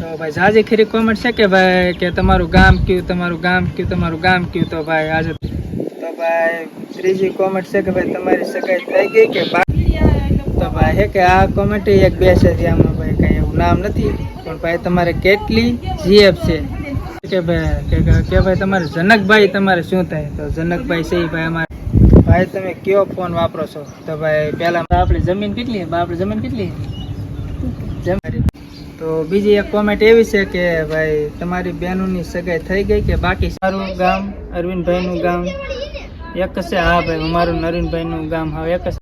તો ભાઈ જાજી ખરી કોમેન્ટ છે કે ભાઈ કે તમારું ગામ કયું, તમારું ગામ કયું, તમારું ગામ કયું? તો ભાઈ આજે તો ભાઈ ત્રીજી કોમેન્ટ છે કે ભાઈ તમારી સગાઈ થઈ ગઈ કે તો ભાઈ હે કે આ કોમેન્ટ એક બે છે જેમાં ભાઈ કઈ એવું નામ નથી. પણ ભાઈ તમારે કેટલી જીએફ છે? કે ભાઈ કે ભાઈ તમારે જનકભાઈ તમારે શું થાય? તો જનકભાઈ છે ભાઈ અમારે. ભાઈ તમે કયો ફોન વાપરો છો? તો ભાઈ પહેલા આપણી જમીન કેટલી? આપણી જમીન કેટલી? જમીન તો બીજી એક કોમેન્ટ એવી છે કે ભાઈ, તમારી બહેનોની સગાઈ થઈ ગઈ કે બાકી? સારું ગામ, અરવિંદભાઈનું ગામ. એક છે, હા ભાઈ, અમારું ને અરવિંદભાઈનું ગામ. હા, એક છે.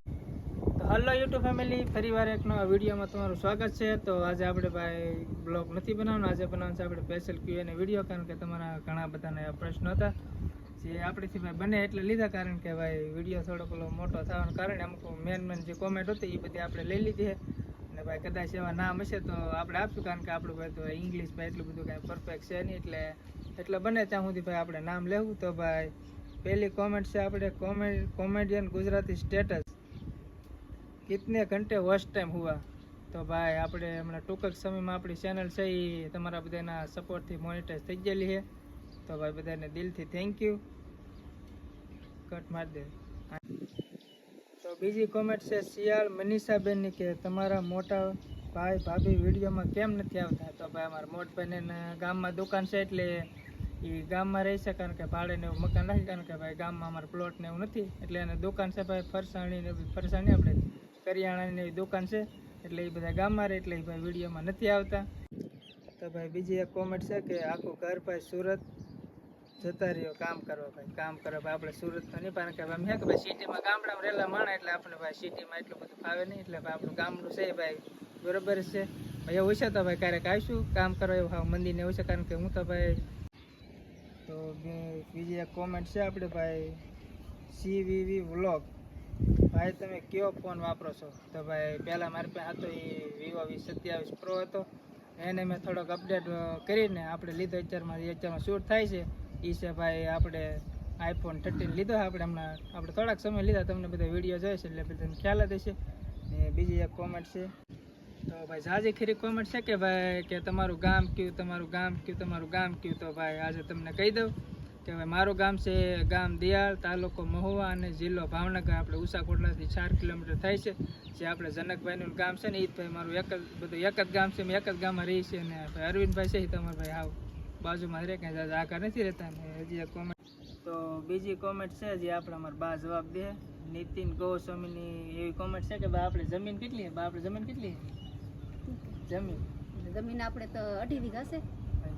હલો યુટ્યુબ ફેમિલી ફરીવાર એક નવા વિડીયોમાં તમારું સ્વાગત છે. તો આજે આપણે ભાઈ બ્લોગ નથી બનાવવાનો. આજે બનાવવાનો છે આપણે સ્પેશિયલ ક્યુ અને વીડિયો કારણ કે તમારા ઘણા બધાના પ્રશ્નો હતા. જે આપણેથી ભાઈ બને એટલે લીધા, કારણ કે ભાઈ વીડિયો થોડો પેલો મોટો થવાનું કારણે અમુક મેન મેન જે કોમેન્ટ હતી એ બધી આપણે લઈ લીધી છે. અને ભાઈ કદાચ એવા નામ હશે તો આપણે આપશું, કારણ કે આપણું ભાઈ તો ઇંગ્લિશ ભાઈ એટલું બધું કાંઈ પરફેક્ટ છે નહીં, એટલે એટલે બને ત્યાં સુધી ભાઈ આપણે નામ લેવું. તો ભાઈ, પહેલી કોમેન્ટ છે આપણે કોમેડિયન ગુજરાતી સ્ટેટસ કિતને ઘંટે વર્સ્ટ ટાઈમ હુआ તો ભાઈ, આપણે હમણાં ટૂંક સમયમાં આપણી ચેનલ છે એ તમારા બધાના સપોર્ટથી મોનિટાઈઝ થઈ ગયેલી છે. તો ભાઈ બધાને દિલથી થેન્ક યુ કટ મારી દે. તો બીજી કોમેન્ટ છે, શિયાળ મનીષાબેનની કે તમારા મોટા ભાઈ, ભાભી વિડીયોમાં કેમ નથી આવતા? તો ભાઈ અમારા મોટભાઈને ગામમાં દુકાન છે એટલે એ ગામમાં રહી છે કે ભાડે ને એવું મકાન રાખી, કારણ કે ભાઈ ગામમાં અમારે પ્લોટ ને એવું નથી. એટલે એને દુકાન છે ભાઈ ફરસાણી ને ફરસાણી, આપણે કરિયાણાની એવી દુકાન છે. એટલે એ બધા ગામમાં રહે, એટલે ભાઈ વિડીયોમાં નથી આવતા. તો ભાઈ બીજી એક કોમેન્ટ છે કે આખું ઘર ભાઈ સુરત જતા રહ્યો, કામ કરવા ભાઈ, કામ કરવા ભાઈ. આપણે સુરત તો નહીં પણ કે ભાઈ એમ કે ભાઈ સિટીમાં ગામડામાં રહેલા માણા એટલે આપણે ભાઈ સિટીમાં એટલું બધું ફાવે નહીં, એટલે ભાઈ આપણું ગામડું છે ભાઈ, બરોબર છે. ભાઈ એવું છે તો ભાઈ ક્યારેક આવીશું, કામ કરવા એવું હા મંદિરને એવું છે, કારણ કે હું તો ભાઈ, તો બીજી એક કોમેન્ટ છે આપણે ભાઈ સીવીવી વ્લોગ ભાઈ, તમે કયો ફોન વાપરો છો? તો ભાઈ, પહેલાં મારી પાસે હતો એ વિવો વી સત્યાવીસ પ્રો હતો. એને મેં થોડોક અપડેટ કરીને આપણે લીધો, અત્યારમાં અત્યારમાં શૂટ થાય છે. એ છે ભાઈ આપણે આઈફોન થર્ટીન લીધો આપણે હમણાં. આપણે થોડાક સમય લીધા, તમને બધા વીડિયો જોઈશે એટલે બધાને ખ્યાલ જ હશે. ને બીજી એક કોમેન્ટ છે. તો ભાઈ જાજી ખરી કોમેન્ટ છે કે ભાઈ કે તમારું ગામ કયું, તમારું ગામ કયું, તમારું ગામ કયું? તો ભાઈ આજે તમને કહી દઉં કે ભાઈ મારું ગામ છે ગામ દિયાળ, તાલુકો મહુવા અને જિલ્લો ભાવનગર. આપણે ઉષાકોટલાથી ચાર કિલોમીટર થાય છે. જે આપણે જનકભાઈનું ગામ છે ને એ ભાઈ મારું એક જ, બધું એક જ ગામ છે મેં એક જ ગામમાં રહી છે. અને ભાઈ અરવિંદભાઈ છે એ તમારા ભાઈ હાવ. બાજુમાં રહે કાંઈ જાજા આકાર નથી રહેતા ને હજી એક કોમેન્ટ તો બીજી કોમેન્ટ છે જે આપણે અમારા બા જવાબ દે. નીતિન ગોસ્વામીની એવી કોમેન્ટ છે કે બા આપણે જમીન કેટલી બા આપણે જમીન કેટલી જમીન. જમીન આપણે તો અઢી વીઘા છે.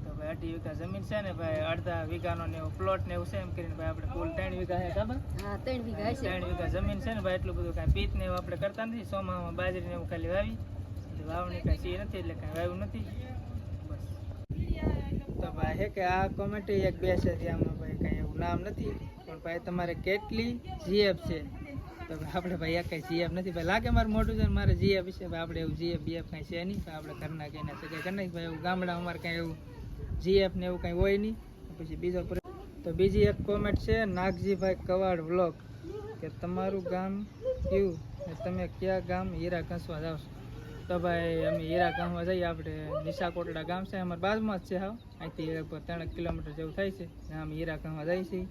તો ભાઈ અઢી વીઘા જમીન છે ને ભાઈ અડધા વીઘાનો ને એવું પ્લોટ ને એવું છે એમ કરીને ભાઈ આપણે કુલ ત્રણ વીઘા છે ખબર? હા ત્રણ વીઘા છે ત્રણ વીઘા જમીન છે ને ભાઈ એટલું બધું કાંઈ પીત ને એવું આપણે કરતા નથી. સોમામાં બાજરી ને એવું ખાલી વાવી. એટલે વાવણી કાંઈ સી નથી એટલે કાંઈ વાવ્યું નથી. બસ હે કે આ કોમેન્ટ એક બે છે, આમાં ભાઈ કાંઈ એવું નામ નથી. પણ ભાઈ તમારે કેટલી જીએફ છે? તો આપણે ભાઈ આ કઈ જીએફ નથી. ભાઈ લાગે મારું મોટું છે મારે જીએફ છે ભાઈ આપણે એવું જીએફ બીએફ કાંઈ છે નહીં. આપણે ઘરના કહીને છે કે નહીં. ભાઈ એવું ગામડા અમારે કાંઈ એવું જીએફ ને એવું કાંઈ હોય નહીં. પછી બીજો તો બીજી એક કોમેન્ટ છે, નાગજીભાઈ કવાડ વ્લોગ, કે તમારું ગામ કયું? તમે કયા ગામ? હીરા કસવા જાવ છો. તો ભાઈ, અમે હીરા ગામમાં જઈએ આપણે. નિશાકોટડા ગામ છે, અમારા બાજુમાં જ છે હા અહીંથી ત્રણ કિલોમીટર જેવું થાય છે. અમે હીરા ગામમાં જઈએ છીએ.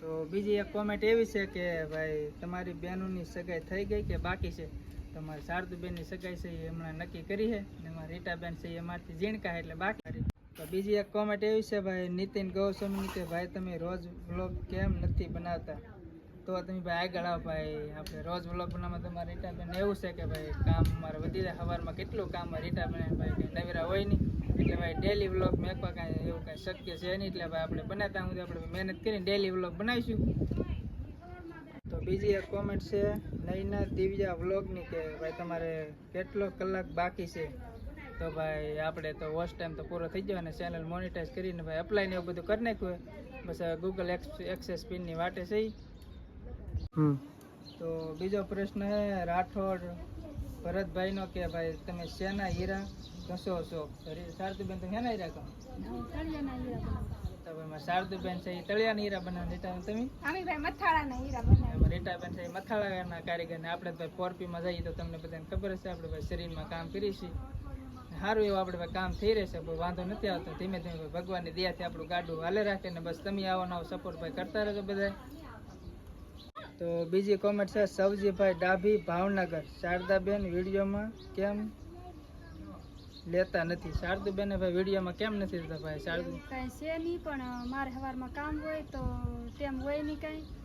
તો બીજી એક કોમેન્ટ એવી છે કે ભાઈ, તમારી બહેનોની સગાઈ થઈ ગઈ કે બાકી છે? તમારી શારદુબેનની સગાઈ છે એ હમણાં નક્કી કરી છે અને મારી રીટાબેન છે એ મારથી ઝીણકા એટલે બાકી તો બીજી એક કોમેન્ટ એવી છે ભાઈ, નીતિન ગૌસ્વામીની કે ભાઈ, તમે રોજ વ્લોગ કેમ નથી બનાવતા? તો તમે ભાઈ આગળ ભાઈ. આપણે રોજ વ્લોગ બનાવવા તમારે રીટાબેન એવું છે કે ભાઈ કામ મારે વધી જાય. સવારમાં કેટલું કામ રીટાબેન ભાઈ કંઈ નવીરા હોય નહીં. એટલે ભાઈ ડેલી વ્લોગ મેકવા કાંઈ એવું કાંઈ શક્ય છે નહીં. એટલે ભાઈ આપણે બનાવતા હું આપણે મહેનત કરીને ડેલી વ્લોગ બનાવીશું. તો બીજી એક કોમેન્ટ છે, નૈના દિવ્યા વ્લોગની કે ભાઈ તમારે કેટલો કલાક બાકી છે? તો ભાઈ આપણે તો વોચ ટાઈમ તો પૂરો થઈ ગયો અને ચેનલ મોનિટાઈઝ કરીને ભાઈ અપ્લાય ને એવું બધું કરી નાખ્યું. બસ ગૂગલ ગૂગલ એક્સેસ પિનની વાટે છે. તો બીજો પ્રશ્ન હે રાઠોડ ભરતભાઈનો કે ભાઈ તમે શેના હીરા? ઘસો છો શારદુબેન તમે શેના હીરા કહો? ભાઈ છે એ તળિયાના હીરા બનાવે રીટાબેન તમે? અમે ભાઈ મથાળાના હીરા બનાવીએ રીટાબેન છે મથાળાના કારીગર ને આપણે તો ભાઈ પોરપીમાં જઈએ તો તમને બધાને ખબર હશે આપણે ભાઈ શરીરમાં કામ કરીએ છીએ. સારું એવું આપણે ભાઈ કામ થઈ રહેશે વાંધો નથી આવતો. ધીમે ધીમે ભગવાનની દયાથી આપણું ગાડું હાલે રાખે ને બસ તમે આવો નવો સપોર્ટ ભાઈ કરતા રહેજો બધા તો બીજી કોમેન્ટ છે, સવજીભાઈ ડાભી, ભાવનગર. શારદાબેન, વિડીયોમાં કેમ લેતા નથી? શારદુબેન ભાઈ વિડીયોમાં કેમ નથી લેતા ભાઈ? શારદુ કાંઈ છે નહીં, પણ મારે સવારમાં કામ હોય તો તેમ હોય નહીં કાંઈ.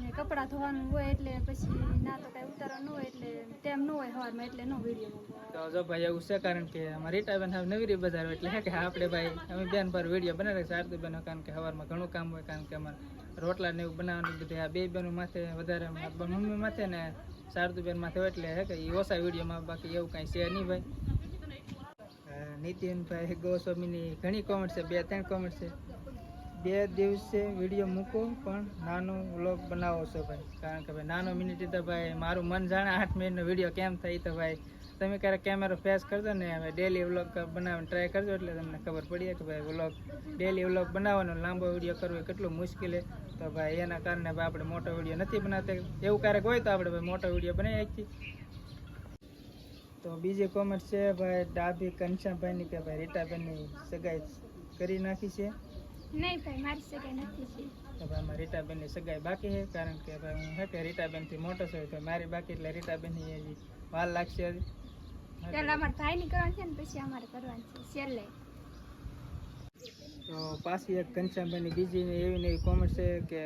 ને કપડાં ધોવાનું હોય એટલે પછી ના તો કાંઈ ઉતારવાનું હોય એટલે ટાઈમ ન હોય સવારમાં એટલે નો વીડિયો જો ભાઈ એવું છે કારણ કે અમારી રીટાબેન હવે નવીરી બજાર એટલે કે આપણે ભાઈ અમે બેન પર વીડિયો બનાવે શારદુબેન કારણ કે સવારમાં ઘણું કામ હોય, કારણ કે અમારે રોટલા ને એવું બનાવવાનું બધું. આ બે બેનો માથે વધારે મમ્મી માથે ને શારદુબેન માથે હોય એટલે હે કે એ ઓછા વિડીયોમાં, બાકી એવું કાંઈ છે નહીં ભાઈ. નીતિનભાઈ ગોસ્વામીની ઘણી કોમેન્ટ છે બે ત્રણ કોમેન્ટ છે. બે દિવસે વીડિયો મૂકો, પણ નાનો વ્લોગ બનાવો છો ભાઈ. કારણ કે ભાઈ, નાનો મિનિટ તો ભાઈ, મારું મન જાણે આઠ મિનિટનો વીડિયો કેમ થાય તો ભાઈ, તમે ક્યારેક કેમેરો ફેસ કરજો ને હવે ડેલી વ્લોગ બનાવવાનો ટ્રાય કરજો, એટલે તમને ખબર પડી કે ભાઈ વ્લોગ ડેલી વ્લોગ બનાવવાનો લાંબો વીડિયો કરવો કેટલું મુશ્કેલ છે. તો ભાઈ, એના કારણે ભાઈ આપણે મોટો વીડિયો નથી બનાવતા. એવું ક્યારેક હોય તો આપણે ભાઈ મોટો વીડિયો બનાવી શકીએ. તો બીજી કોમેન્ટ છે ભાઈ ડાભી કંચનભાઈની કે ભાઈ, રીટાબેનની સગાઈ કરી નાખી છે. નહીં ભાઈ મારી સગાઈ નથી તો ભાઈ અમારી રીટાબેનની સગાઈ બાકી છે? કારણ કે ભાઈ હું હે કે રીટાબેનથી મોટો છું તો મારી બાકી એટલે રીટાબેનની હજી વાર લાગશે હજી. પહેલા અમારા ભાઈની કરવાની છે ને પછી અમારે કરવાની છે છેલ્લે. તો પાછી એક ઘનશ્યામભાઈની બીજી એવી ને એવી કોમેન્ટ છે કે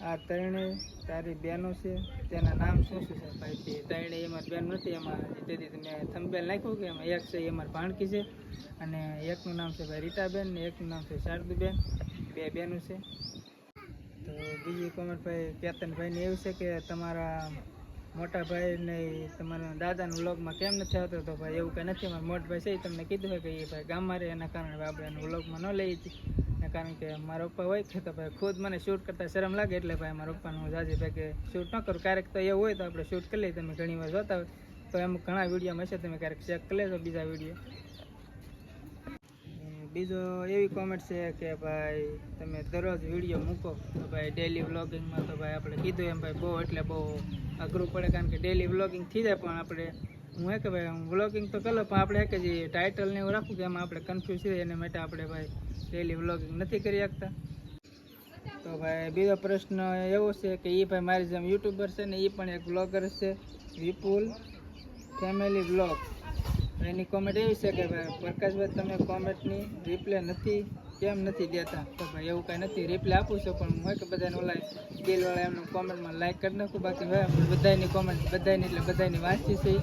આ ત્રણેય તારી બહેનો છે, તેના નામ શું શું છે ભાઈ ત્રણેય અમારી બેન નથી, એમાં તેથી તમે થંબેલ નાખ્યું કે એમાં એક છે એ અમારી ભાણકી છે અને એકનું નામ છે ભાઈ રીટાબેન ને એકનું નામ છે શારદુબેન, બે બેનું છે. તો બીજી કોમેન્ટ ભાઈ, કેતનભાઈને એવું છે કે તમારા મોટા ભાઈ ને તમારા દાદાના વ્લોગમાં કેમ નથી આવતો તો ભાઈ એવું કંઈ નથી, મારા મોટા ભાઈ છે એ તમને કીધું હોય કે એ ભાઈ ગામમાં રહે, એના કારણે આપણે એને વ્લોગમાં ન છીએ એના કારણ કે મારા પપ્પા હોય કે તો ભાઈ ખુદ મને શૂટ કરતાં શરમ લાગે, એટલે ભાઈ મારા પપ્પાનું હું જાજી ભાઈ કે શૂટ ન કરું. ક્યારેક તો એવું હોય તો આપણે શૂટ કરી લઈએ, તમે ઘણી વાર જોતા હોય. તો એમ ઘણા વિડીયોમાં હશે, તમે ક્યારેક ચેક કરી લેજો બીજા વીડિયો બીજો એવી કોમેન્ટ છે કે ભાઈ, તમે દરરોજ વીડિયો મૂકો. તો ભાઈ ડેલી વ્લોગિંગમાં તો ભાઈ આપણે કીધું એમ ભાઈ, બહુ એટલે બહુ અઘરું પડે કારણ કે ડેલી વ્લોગિંગ થઈ જાય, પણ આપણે હું એ કે ભાઈ, હું વ્લોગિંગ તો કરો, પણ આપણે કે જે ટાઇટલ ને એવું રાખું કે એમાં આપણે કન્ફ્યુઝ છે એને માટે આપણે ભાઈ ડેલી વ્લોગિંગ નથી કરી શકતા. તો ભાઈ, બીજો પ્રશ્ન એવો છે કે એ ભાઈ મારી જેમ યુટ્યુબર છે ને એ પણ એક બ્લોગર છે વિપુલ ફેમિલી એની કોમેન્ટ એવી છે કે ભાઈ, પ્રકાશભાઈ, તમે કોમેન્ટની રિપ્લે નથી, કેમ નથી દેતા? તો ભાઈ, એવું કાંઈ નથી. રિપ્લે આપું છું, પણ હું હોય કે બધાને ઓલા દિલવાળા એમનું કોમેન્ટમાં લાઈક કરી નાખું. બાકી ભાઈ આપણે બધાની કોમેન્ટ બધાની એટલે બધાની વાંચી છે.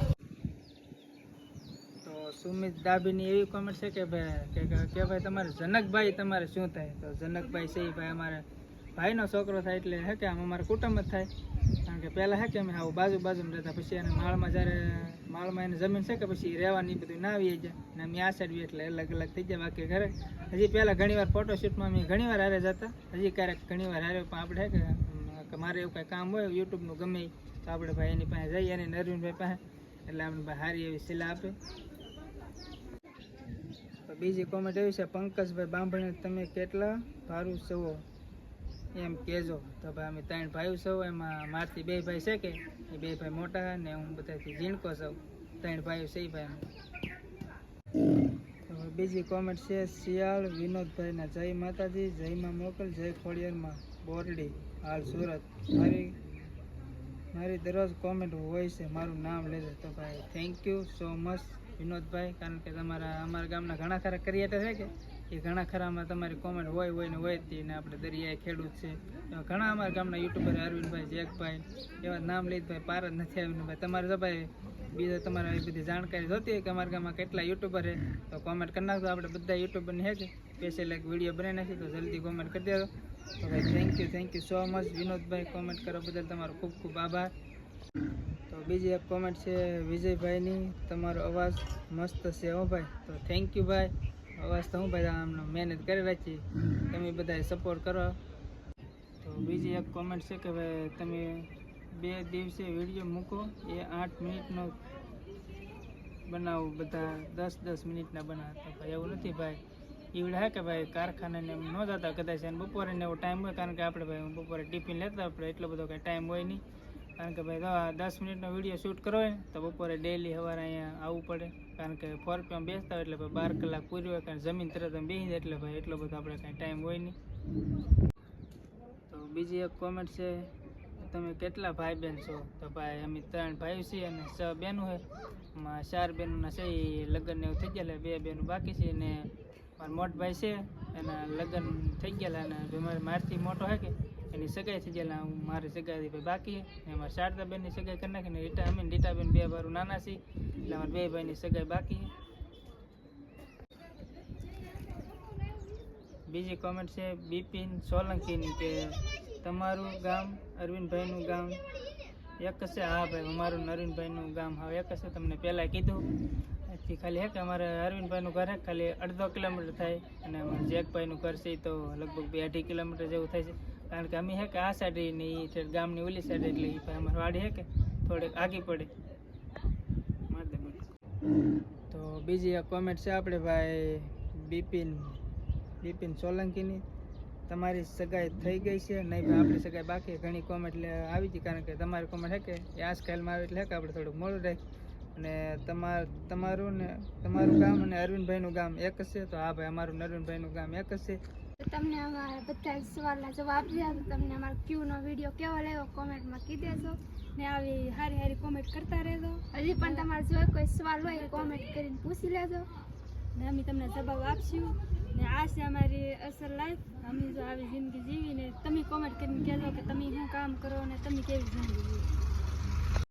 તો સુમિત ડાભીની એવી કોમેન્ટ છે કે ભાઈ, કે કે- ભાઈ, તમારે જનકભાઈ, તમારે શું થાય? તો જનકભાઈ છે ભાઈ, અમારે ભાઈનો છોકરો થાય એટલે હે કે આમ અમારે કુટુંબ જ થાય. કે પહેલાં હે કે અમે આવું બાજુ બાજુમાં રહેતા, પછી એને માળમાં જ્યારે, માળમાં એને જમીન છે કે પછી રહેવાની બધું ના આવી જાય ને અમે આ સાઈડ એટલે અલગ અલગ થઈ જાય બાકી ઘરે. હજી પહેલાં ઘણીવાર ફોટોશૂટમાં અમે ઘણીવાર હારે જતા. હજી ક્યારેક ઘણીવાર હારે, પણ આપણે કે મારે એવું કાંઈ કામ હોય યુટ્યુબનું ગમે તો આપણે ભાઈ એની પાસે જઈએ અને નરવીનભાઈ પાસે. એટલે આપણે ભાઈ સારી એવી સિલા આપે. બીજી કોમેન્ટ એવી છે, પંકજભાઈ બાંભણી તમે કેટલા? ભારું છો એમ કહેજો. તો ભાઈ અમે ત્રણ ભાઈઓ સૌ, એમાં મારથી બે ભાઈ છે કે, એ બે ભાઈ મોટા ને હું બધાથી ઝીણકો સૌ. ત્રણ ભાઈઓ છે ભાઈ બીજી કોમેન્ટ છે શિયાળ વિનોદભાઈના. જય માતાજી, જયમાં મોકલ, જય ખોડિયારમાં બોરડી. હાલ સુરત. મારી મારી દરરોજ કોમેન્ટ હોય છે, મારું નામ લેજો. તો ભાઈ થેન્ક યુ સો મચ વિનોદભાઈ, કારણ કે તમારા, અમારા ગામના ઘણા ખરા ક્રિએટર છે કે? એ ઘણા ખરામાં તમારી કોમેન્ટ હોય હોય ને હોય તે ને આપણે દરિયાએ ખેડૂત છે. ઘણા અમારા ગામના યુટ્યુબર અરવિંદભાઈ, જેકભાઈ, એવા નામ લઈ ભાઈ પાર જ નથી આવ્યું ભાઈ. તમારે તો ભાઈ બીજા તમારે બધી જાણકારી જોતી કે અમારા ગામમાં કેટલા યુટ્યુબર છે, તો કોમેન્ટ કરી નાખજો. આપણે બધા યુટ્યુબરને હે કે સ્પેશિયલ એક વીડિયો બનાવી નાખી તો જલ્દી કોમેન્ટ કરી દેજો. તો ભાઈ thank you thank you so much Vinodbhai comment કરવા બદલ તમારો ખૂબ ખૂબ આભાર. તો બીજી એક કોમેન્ટ છે વિજયભાઈની. તમારો અવાજ મસ્ત છે હો ભાઈ. તો થેન્ક યુ ભાઈ. અવાજ તો હું ભાઈ આમનો મહેનત કરી રાખી. તમે બધાએ સપોર્ટ કરો. તો બીજી એક કોમેન્ટ છે કે ભાઈ તમે બે દિવસે વીડિયો મૂકો, એ આઠ મિનિટનો બનાવો બધા, દસ દસ મિનિટના બનાવો. ભાઈ એવું નથી ભાઈ. ઈવડે હે કે ભાઈ કારખાનાને ન જતા કદાચ બપોરે ને એવો ટાઈમ હોય, કારણ કે આપણે ભાઈ બપોરે ટિફિન લેતા આપણે એટલો બધો કંઈ ટાઈમ હોય નહીં. કારણ કે ભાઈ દસ મિનિટનો વીડિયો શૂટ કરવો હોય તો બપોરે ડેલી સવારે અહીંયા આવવું પડે. કારણ કે ફોરપીમાં બેસતા હોય એટલે ભાઈ બાર કલાક પૂરી હોય, કારણ જમીન તરત બેસી એટલે ભાઈ એટલો બધો આપણે કાંઈ ટાઈમ હોય નહીં. તો બીજી એક કોમેન્ટ છે, તમે કેટલા ભાઈ બહેન છો? તો ભાઈ, અમે ત્રણ ભાઈઓ છીએ અને છ બહેનો છે એમાં ચાર બહેનોના છે એ લગ્ન એવું થઈ ગયેલા, બે બહેનો બાકી છે અને મારો મોટ ભાઈ છે એના લગ્ન થઈ ગયેલા અને મારથી મોટો છે કે એની સગાઈ થઈ ગયેલા મારી સગાઈ ભાઈ બાકી. ને મારા શારદાબેનની સગાઈ કરી નાખીને રીટા, અમે રીટાબેન બે બારું નાના છે એટલે અમારા બે ભાઈની સગાઈ બાકી. બીજી કોમેન્ટ છે, બિપિન સોલંકીની કે તમારું ગામ અરવિંદભાઈનું ગામ? એક હશે હા ભાઈ, અમારું ને અરવિંદભાઈનું ગામ. હા એક હશે તમને પહેલાં કીધું. એથી ખાલી હે કે અમારે અરવિંદભાઈનું ઘર ખાલી અડધો કિલોમીટર થાય અને અમારે જેકભાઈનું ઘર છે તો લગભગ બે અઢી કિલોમીટર જેવું થાય છે. કારણ કે અમે હે કે આ સાઈડ ને એ ગામની ઓલી સાઈડ એટલે એ ભાઈ અમારી વાડી હે કે થોડીક આગી પડે. તો બીજી એક કોમેન્ટ છે આપણે ભાઈ બિપિન બિપિન સોલંકીની. તમારી સગાઈ થઈ ગઈ છે, નહીં ભાઈ આપણી સગાઈ બાકી. ઘણી કોમેન્ટ આવી હતી કારણ કે તમારી કોમેન્ટ હે કે એ આ સ્ટાઇલમાં આવે એટલે હે કે આપણે થોડુંક મોડું રહે. અને તમાર, તમારું ને, તમારું ગામ અને અરવિંદભાઈનું ગામ એક જ છે. તો હા ભાઈ, અમારું અરવિંદભાઈનું ગામ એક જ છે. તમને અમારા બધા સવાલના જવાબ દીધા તો તમને અમારો ક્યુનો વીડિયો કેવો લાગ્યો? કોમેન્ટમાં કહી દેજો ને આવી હારી સારી કોમેન્ટ કરતા રહેજો. હજી પણ તમારે જો કોઈ સવાલ હોય કોમેન્ટ કરીને પૂછી લેજો. ને અમે તમને જવાબ આપશું. ને આ છે અમારી અસર લાઈફ અમે જો આવી જિંદગી જીવીને તમે કોમેન્ટ કરીને કહેજો કે તમે શું કામ કરો ને તમે કેવી જિંદગી જીવો.